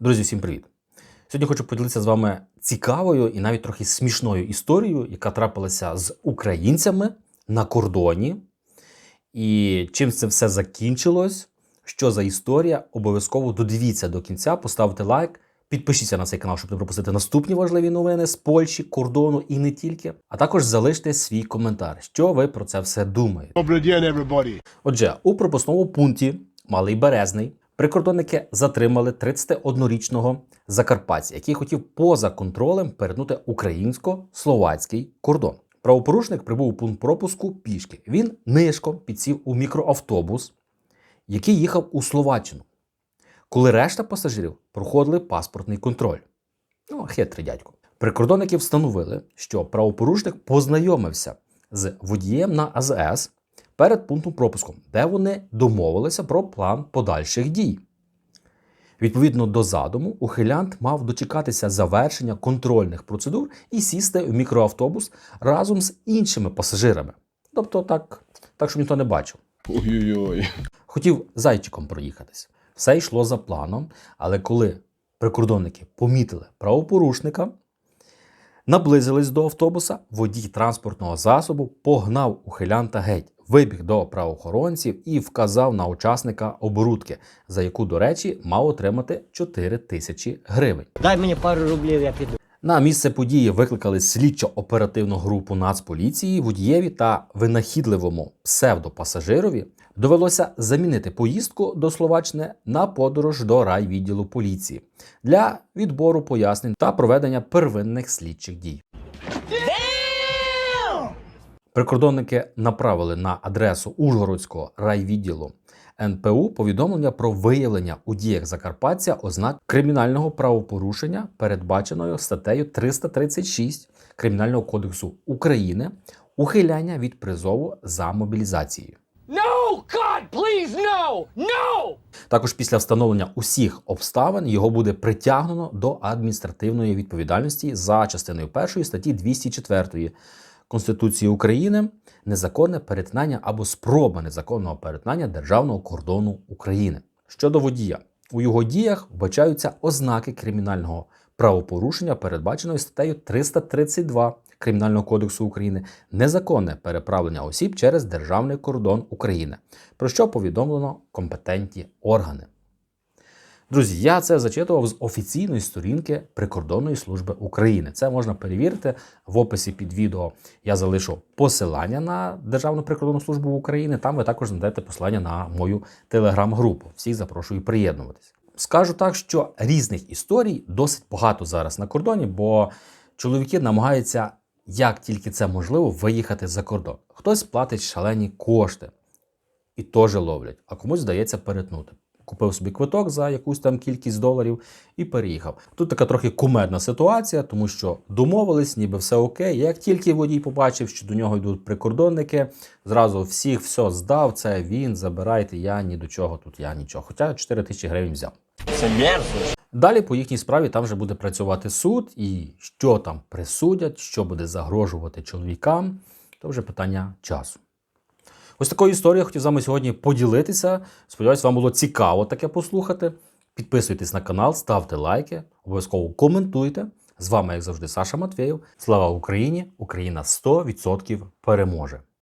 Друзі, всім привіт! Сьогодні хочу поділитися з вами цікавою і навіть трохи смішною історією, яка трапилася з українцями на кордоні. І чим це все закінчилось, що за історія, обов'язково додивіться до кінця, поставте лайк, підпишіться на цей канал, щоб не пропустити наступні важливі новини з Польщі, кордону і не тільки. А також залиште свій коментар, що ви про це все думаєте. Отже, у пропускному пункті Малий Березний прикордонники затримали 31-річного закарпатця, який хотів поза контролем перетнути українсько-словацький кордон. Правопорушник прибув у пункт пропуску пішки. Він нишком підсів у мікроавтобус, який їхав у Словаччину, коли решта пасажирів проходили паспортний контроль. Ну, хитрий дядько. Прикордонники встановили, що правопорушник познайомився з водієм на АЗС перед пунктом пропуску, де вони домовилися про план подальших дій. Відповідно до задуму, ухилянт мав дочекатися завершення контрольних процедур і сісти в мікроавтобус разом з іншими пасажирами. Тобто так, так щоб ніхто не бачив. Ой-ой-ой. Хотів зайчиком проїхатись. Все йшло за планом, але коли прикордонники помітили правопорушника, наблизились до автобуса, водій транспортного засобу погнав ухилянта геть, вибіг до правоохоронців і вказав на учасника оборудки, за яку, до речі, мав отримати 4 тисячі гривень. Дай мені пару рублів, я піду. На місце події викликали слідчо-оперативну групу Нацполіції, водієві та винахідливому псевдопасажирові довелося замінити поїздку до Словаччини на подорож до райвідділу поліції для відбору пояснень та проведення первинних слідчих дій. Прикордонники направили на адресу Ужгородського райвідділу НПУ повідомлення про виявлення у діях Закарпаття ознак кримінального правопорушення, передбаченої статтею 336 Кримінального кодексу України ухиляння від призову за мобілізацією. No! God, please, no! No! Також після встановлення усіх обставин його буде притягнено до адміністративної відповідальності за частиною 1 статті 204 Конституції України незаконне перетинання або спроба незаконного перетинання державного кордону України. Щодо водія, у його діях вбачаються ознаки кримінального правопорушення, передбаченої статтею 332 Кримінального кодексу України, незаконне переправлення осіб через державний кордон України, про що повідомлено компетентні органи. Друзі, я це зачитував з офіційної сторінки Прикордонної служби України. Це можна перевірити в описі під відео. Я залишу посилання на Державну прикордонну службу України. Там ви також знайдете посилання на мою телеграм-групу. Всіх запрошую приєднуватись. Скажу так, що різних історій досить багато зараз на кордоні, бо чоловіки намагаються, як тільки це можливо, виїхати за кордон. Хтось платить шалені кошти і теж ловлять, а комусь здається перетнути. Купив собі квиток за якусь там кількість доларів і переїхав. Тут така трохи кумедна ситуація, тому що домовились, ніби все окей. Як тільки водій побачив, що до нього йдуть прикордонники, зразу всіх все здав. Це він, забирайте, я ні до чого тут, я нічого. Хоча 4 тисячі гривень взяв. Це мерзость. Далі по їхній справі там вже буде працювати суд, і що там присудять, що буде загрожувати чоловікам, то вже питання часу. Ось такою історією хотів з вами сьогодні поділитися. Сподіваюсь, вам було цікаво таке послухати. Підписуйтесь на канал, ставте лайки, обов'язково коментуйте. З вами, як завжди, Саша Матвєєв. Слава Україні! Україна 100% переможе!